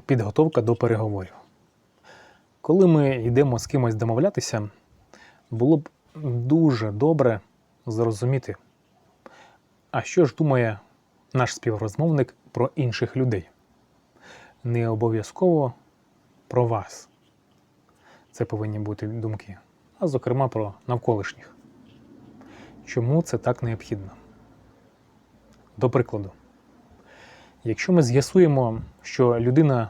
підготовка до переговорів. Коли ми йдемо з кимось домовлятися, було б дуже добре зрозуміти, а що ж думає наш співрозмовник про інших людей. Не обов'язково про вас. Це повинні бути думки, а зокрема про навколишніх. Чому це так необхідно? До прикладу, якщо ми з'ясуємо, що людина,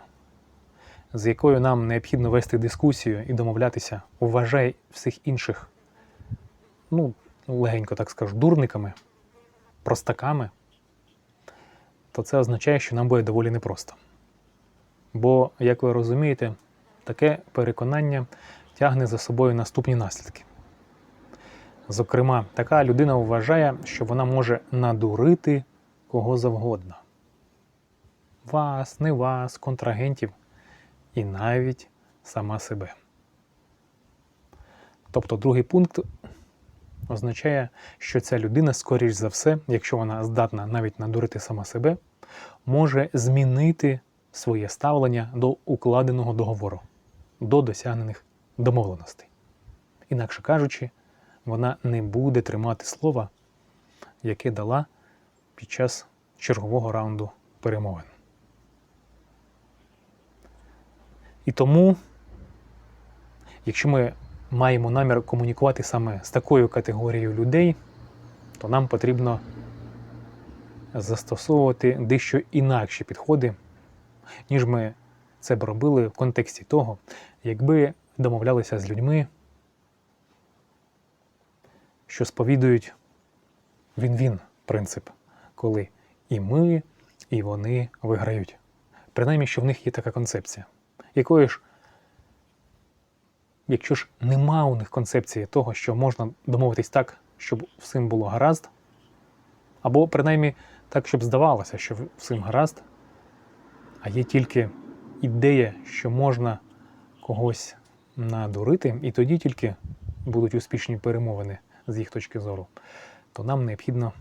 з якою нам необхідно вести дискусію і домовлятися, вважає всіх інших, ну, легенько так скажу, дурниками, простаками, то це означає, що нам буде доволі непросто. Бо, як ви розумієте, таке переконання тягне за собою наступні наслідки. Зокрема, така людина вважає, що вона може надурити кого завгодно. Вас, не вас, контрагентів і навіть сама себе. Тобто другий пункт означає, що ця людина, скоріш за все, якщо вона здатна навіть надурити сама себе, може змінити своє ставлення до укладеного договору, до досягнених домовленостей. Інакше кажучи, вона не буде тримати слова, яке дала під час чергового раунду перемовин. І тому, якщо ми маємо намір комунікувати саме з такою категорією людей, то нам потрібно застосовувати дещо інакші підходи, ніж ми це б робили в контексті того, якби домовлялися з людьми, що сповідують він-він принцип, коли і ми, і вони виграють. Принаймні, що в них є така концепція, якої ж, якщо ж нема у них концепції того, що можна домовитись так, щоб всім було гаразд, або принаймні так, щоб здавалося, що всім гаразд, а є тільки ідея, що можна когось надурити, і тоді тільки будуть успішні перемовини з їх точки зору, то нам необхідно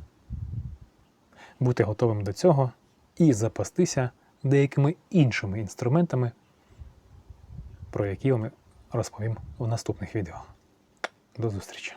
бути готовим до цього і запастися деякими іншими інструментами, про які я вам розповім у наступних відео. До зустрічі!